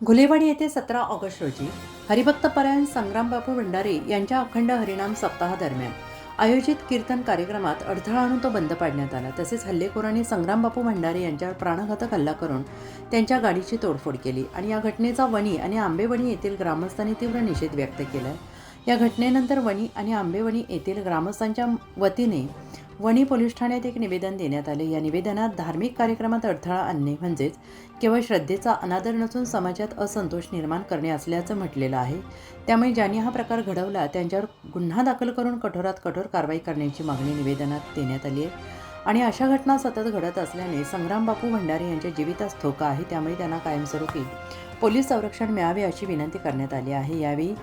घुलेवाडी येथे सतरा ऑगस्ट रोजी हरिभक्तपरायण संग्रामबापू भंडारे यांच्या अखंड हरिनाम सप्ताहादरम्यान आयोजित कीर्तन कार्यक्रमात अडथळा आणून तो बंद पाडण्यात आला. तसेच हल्लेखोरांनी संग्रामबापू भंडारे यांच्यावर प्राणघातक हल्ला करून त्यांच्या गाडीची तोडफोड केली आणि या घटनेचा वणी आणि आंबेवणी येथील ग्रामस्थांनी तीव्र निषेध व्यक्त केला या घटनेनंतर वणी आणि आंबेवणी येथील ग्रामस्थांच्या वतीने वणी पोलीस ठाण्यात एक निवेदन देण्यात आले. या निवेदनात धार्मिक कार्यक्रमात अडथळा आणणे म्हणजेच केवळ श्रद्धेचा अनादर नसून समाजात असंतोष निर्माण करणे असल्याचं म्हटलेलं आहे. त्यामुळे ज्यांनी हा प्रकार घडवला त्यांच्यावर गुन्हा दाखल करून कठोरात कठोर कारवाई करण्याची मागणी निवेदनात देण्यात आली आहे. आणि अशा घटना सतत घडत असल्याने संग्राम बापू भंडारे यांच्या जीवितास धोका आहे. त्यामुळे त्यांना कायमस्वरूपी पोलीस संरक्षण मिळावे अशी विनंती करण्यात आली आहे. यावेळी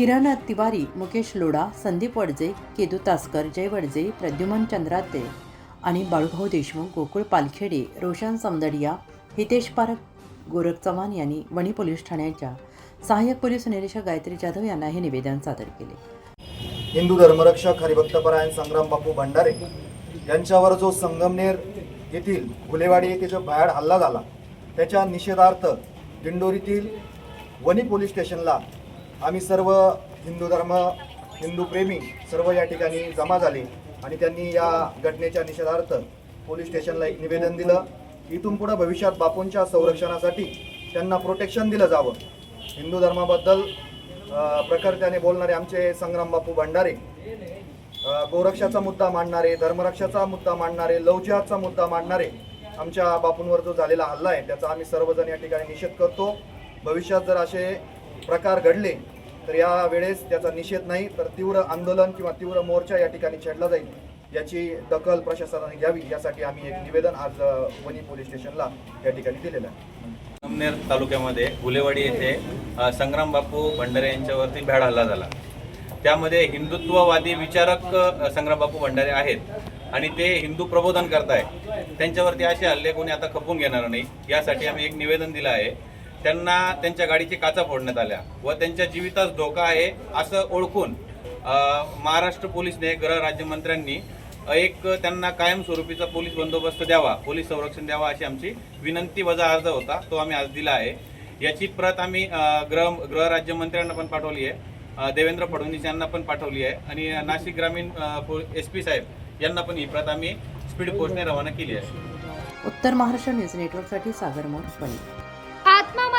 किरण तिवारी मुकेश लोढा संदीप वडजे केदू तासकर जय वडजे प्रद्युमन चंद्राते आणि बाळूभाऊ देशमुख गोकुळ पालखेडे रोशन समदडिया हितेश पारक गोरख चव्हाण यांनी वणी पोलीस ठाण्याच्या सहाय्यक पोलीस निरीक्षक गायत्री जाधव यांना हे निवेदन सादर केले. हिंदू धर्मरक्षक हरिभक्तपरायण संग्राम बापू भंडारे यांच्यावर जो संगमनेर येथील गुलेवाडी येथे जो भयाड हल्ला झाला त्याच्या निषेधार्थ दिंडोरीतील वणी पोलीस स्टेशनला आम्ही सर्व हिंदू धर्म हिंदू प्रेमी सर्व या ठिकाणी जमा झाले आणि त्यांनी या घटनेच्या निषेधार्थ पोलीस स्टेशनला एक निवेदन दिलं. इथून पुढे भविष्यात बापूंच्या संरक्षणासाठी त्यांना प्रोटेक्शन दिलं जावं. हिंदू धर्माबद्दल प्रकर्त्याने बोलणारे आमचे संग्राम बापू भंडारे गोरक्षाचा मुद्दा मांडणारे धर्मरक्षाचा मुद्दा मांडणारे लवजिहाचा मुद्दा मांडणारे आमच्या बापूंवर जो झालेला हल्ला आहे त्याचा आम्ही सर्वजण या ठिकाणी निषेध करतो. भविष्यात जर असे प्रकार घडले तर या वेळेस त्याचा निषेध नाही तर तीव्र आंदोलन किंवा तीव्र मोर्चा या ठिकाणी छेडला जाईल याची दखल प्रशासनाने घ्यावी यासाठी आम्ही एक निवेदन आज वणी पोलीस स्टेशनला या ठिकाणी दिलेलं आहे. संगमनेर तालुक्यामध्ये गुलेवाडी येथे संग्राम बापू भंडारे यांच्यावरती भ्याड हल्ला झाला. त्यामध्ये हिंदुत्ववादी विचारक संग्रामबापू संग्राम बापू भंडारे आहेत आणि ते हिंदू प्रबोधन करताय. त्यांच्यावरती असे हल्ले कोणी आता खपून घेणार नाही यासाठी आम्ही एक निवेदन दिलं आहे. त्यांना त्यांच्या गाडीची काचा फोडण्यात आल्या व त्यांच्या जीवितास धोका आहे असं ओळखून महाराष्ट्र पोलीसने गृह राज्यमंत्र्यांनी एक त्यांना कायमस्वरूपीचा पोलीस बंदोबस्त द्यावा पोलीस संरक्षण द्यावा अशी आमची विनंती वजा अर्ज होता तो आम्ही आज दिला आहे. याची प्रत आम्ही गृह गृह राज्यमंत्र्यांना पण पाठवली आहे देवेंद्र फडणवीस यांना पण पाठवली आहे आणि नाशिक ग्रामीण एस पी साहेब यांना पण ही प्रत आम्ही स्पीड पोस्टने रवाना केली आहे. उत्तर महाराष्ट्र न्यूज नेटवर्कसाठी Sagar More